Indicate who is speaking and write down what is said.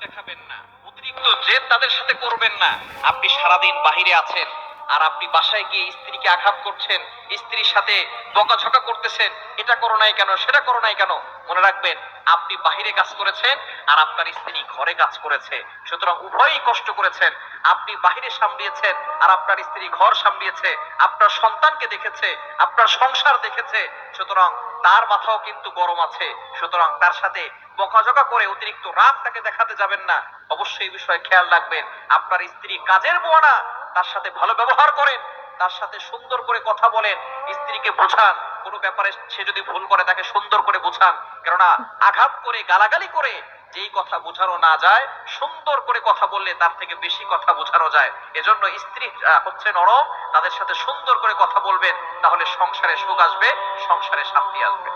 Speaker 1: দেখাবেন না। অতিরিক্ত জেদ তাদের সাথে করবেন না। আপনি সারাদিন বাহিরে আছেন। আর আপনি বাসায় গিয়ে স্ত্রীকে আঘাত করছেন, স্ত্রীর সাথে বকাঝকা করতেছেন, এটা করো নাই কেন, সেটা করো নাই কেন? মনে রাখবেন, আপনি বাহিরে কাজ করেছেন আর আপনার স্ত্রী ঘরে কাজ করেছে। সুতরাং উভয়ই কষ্ট করেছেন। আপনি বাহিরে সামলিয়েছেন আর আপনার স্ত্রী ঘর সামলিয়েছে। আপনার সন্তানকে দেখেছে, আপনার সংসার দেখেছে। সুতরাং তার মাথাও কিন্তু গরম আছে। সুতরাং তার সাথে বকাঝকা করে অতিরিক্ত রাগ তাকে দেখাতে যাবেন না। অবশ্যই এই বিষয়ে খেয়াল রাখবেন, আপনার স্ত্রী কাজের বোয়ানা তার সাথে ভালো ব্যবহার করেন, তার সাথে সুন্দর করে কথা বলেন, স্ত্রীকে বোঝান। কোনো ব্যাপারে সে যদি ভুল করে, তাকে সুন্দর করে বোঝান। কেননা আঘাত করে, গালাগালি করে, যেই কথা বোঝানো না যায়, সুন্দর করে কথা বললে তার থেকে বেশি কথা বোঝানো যায়। এজন্য স্ত্রী হচ্ছে নরম, তাদের সাথে সুন্দর করে কথা বলবেন, তাহলে সংসারে সুখ আসবে, সংসারে শান্তি আসবে।